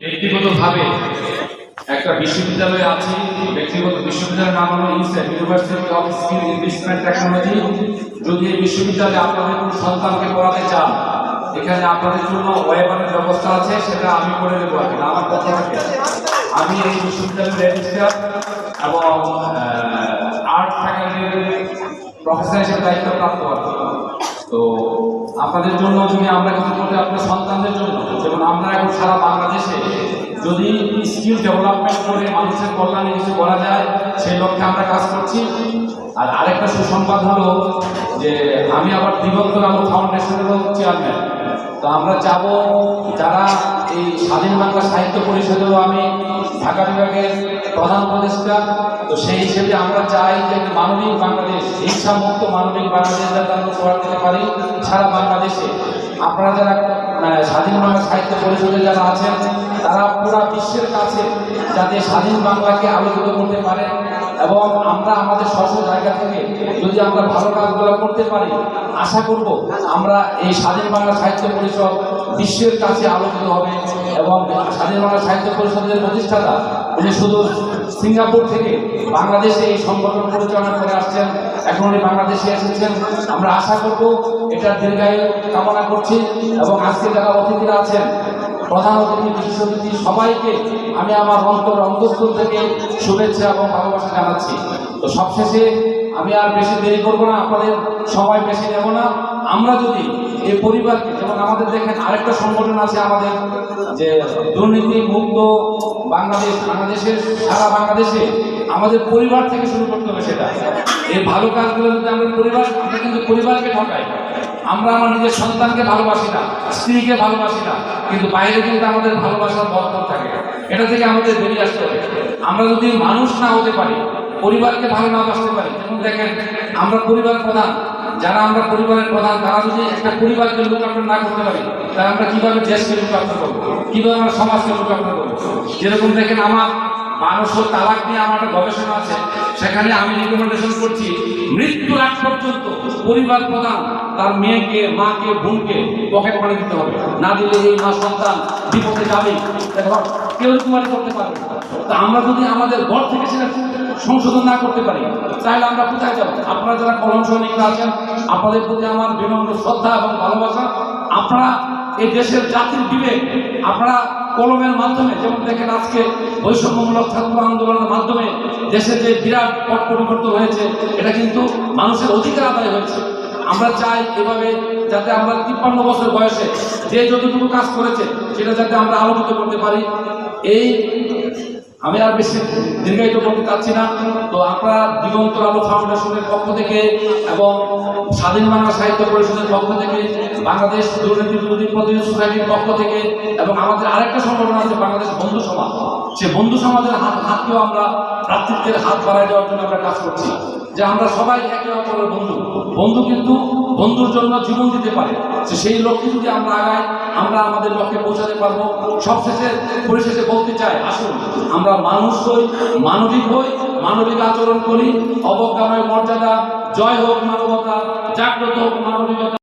ব্যক্তিগতভাবে একটা বিশ্ববিদ্যালয়ে আছি ব্যক্তিগত বিশ্ববিদ্যালয়ের নাম হলো Yusuf university of skill investment technology. যদি এই বিশ্ববিদ্যালয়ে আপনাদের কোনো সন্তানকে পড়াতে চান এখানে আপনাদের জন্য ওয়েবারের ব্যবস্থা আছে সেটা আমি করে দেবো কি, আমার পক্ষ থেকে। আমি এই বিশ্ববিদ্যালয়ের রেজিস্ট্রার এবং আর্ট ফ্যাকাল্টির প্রফেসর হিসেবে দায়িত্ব প্রাপ্ত। তো আপনাদের জন্য যদি আমরা কিছু করতে আপনার সন্তানদের জন্য আমরা এখন সারা বাংলাদেশে যদি স্কিল ডেভেলপমেন্ট করে মানুষের কল্যাণে কিছু করা যায়, সেই লক্ষ্যে আমরা কাজ করছি। আর আরেকটা সুসংবাদ হলো যে আমি আবার দিগন্ত আলো ফাউন্ডেশনেরও চেয়ারম্যান তো আমরা যাব যারা এই স্বাধীন বাংলা সাহিত্য পরিষদেও আমি ঢাকা বিভাগের প্রধান উপদেষ্টা, তো সেই হিসেবে আমরা চাই যে একটা মানবিক বাংলাদেশ হিংসা মুক্ত মানবিক বাংলাদেশ যাতে আমরা উপহার দিতে পারি সারা বাংলাদেশে। আপনারা যারা স্বাধীন বাংলা সাহিত্য পরিষদে যারা আছেন। তারা পুরা বিশ্বের কাছে যাতে স্বাধীন বাংলাকে আলোচিত করতে পারে এবং আমরা আমাদের স্বস্ব জায়গা থেকে যদি আমরা ভালো কাজগুলো করতে পারি, আশা করব আমরা এই স্বাধীন বাংলা সাহিত্য পরিষদ বিশ্বের কাছে আলোচিত হবে এবং স্বাধীন বাংলা সাহিত্য পরিষদের প্রতিষ্ঠাতা উনি শুধু সিঙ্গাপুর থেকে বাংলাদেশে এই সংগঠন পরিচালনা করে আসছেন এখন উনি বাংলাদেশে এসেছেন। আমরা আশা করব এটা দীর্ঘায়ু কামনা করছি এবং আজকে যারা অতিথিরা আছেন, প্রধান অতিথি, বিশেষ অতিথি, সবাইকে আমি আমার অন্তর অন্তঃস্থল থেকে শুভেচ্ছা এবং ভালোবাসা জানাচ্ছি। তো সবশেষে আমি আর বেশি দেরি করব না, আপনাদের সময় বেশি নেব না। আমরা যদি এই পরিবারকে, যেমন আমাদের দেখেন আরেকটা সংগঠন আছে আমাদের, যে দুর্নীতি মুক্ত বাংলাদেশ, বাংলাদেশের সারা বাংলাদেশে আমাদের পরিবার থেকে শুরু করতে হবে সেটা। এই ভালো কাজগুলো যদি আমরা পরিবার, আমরা কিন্তু পরিবারকে ঠকাই। আমরা আমার নিজের সন্তানকে ভালোবাসি না স্ত্রীকে ভালোবাসি না, কিন্তু বাইরে কিন্তু আমাদের ভালোবাসার বর্তমান থাকে, এটা থেকে আমাদের বেরিয়ে আসতে হবে। আমরা যদি মানুষ না হতে পারি, পরিবারকে ভালো না বাসতে পারি, যেমন দেখেন আমরা পরিবার প্রধান যারা আমরা পরিবারের প্রধান, তারা যদি একটা পরিবারকে লুক না করতে পারি, তাহলে আমরা কীভাবে দেশকে লুক করব? কীভাবে আমরা সমাজকে লুক আফটার করব? যেরকম দেখেন আমার মানুষ ও তালাক নিয়ে আমার একটা গবেষণা আছে, সেখানে আমি রিকমেন্ডেশন করছি, মৃত্যুর আগ পর্যন্ত পরিবার প্রধান তার মেয়েকে, মাকে, বোনকে পকেট মানি দিতে হবে। না দিলে এই মা সন্তান বিপদে যাবে কেউ কুমারি করতে পারবে তা আমরা যদি আমাদের ঘর থেকে সেটা সংশোধন না করতে পারি, তাহলে আমরা কোথায় যাব? আপনারা যারা কলম সৈনিকরা আছেন, আপনাদের প্রতি আমার বিনম্র শ্রদ্ধা এবং ভালোবাসা। আপনারা এই দেশের জাতির বিবেক, আপনারা কলমের মাধ্যমে, যেমন দেখেন আজকে বৈষম্যমূলক ছাত্র আন্দোলনের মাধ্যমে দেশে যে বিরাট পট পরিবর্তন হয়েছে, এটা কিন্তু মানুষের অধিকার আদায় হয়েছে। আমরা চাই এভাবে যাতে আমরা তিপ্পান্ন বছর বয়সে যে যতটুকু কাজ করেছে, সেটা যাতে আমরা আলোকিত করতে পারি। এই আমি আর বেশি দীর্ঘায়িত করতে চাচ্ছি না। তো আমরা দিগন্ত আলো ফাউন্ডেশনের পক্ষ থেকে এবং স্বাধীন বাংলা সাহিত্য পরিষদের পক্ষ থেকে, বাংলাদেশ দুর্নীতি বিরোধী প্রতিনিধি সোসাইটির পক্ষ থেকে এবং আমাদের আরেকটা সংগঠন আছে, বাংলাদেশ বন্ধু সমাজ। সে বন্ধু সমাজের হাত হাতকেও আমরা ভ্রাতৃত্বের হাত বাড়ায় দেওয়ার জন্য আমরা কাজ করছি। যে আমরা সবাই একে অপরের বন্ধু। বন্ধু কিন্তু বন্ধুর জন্য জীবন দিতে পারে। সেই লক্ষ্যে যদি আমরা আগাই, আমরা আমাদের লক্ষ্যে পৌঁছাতে পারব। সবশেষে, পরিশেষে বলতে চাই, আসুন, আমরা মানুষ হই, মানবিক হই, মানবিক আচরণ করি। অবজ্ঞাময় মর্যাদা, জয় হোক মানবতা, জাগ্রত হোক মানবিকতা।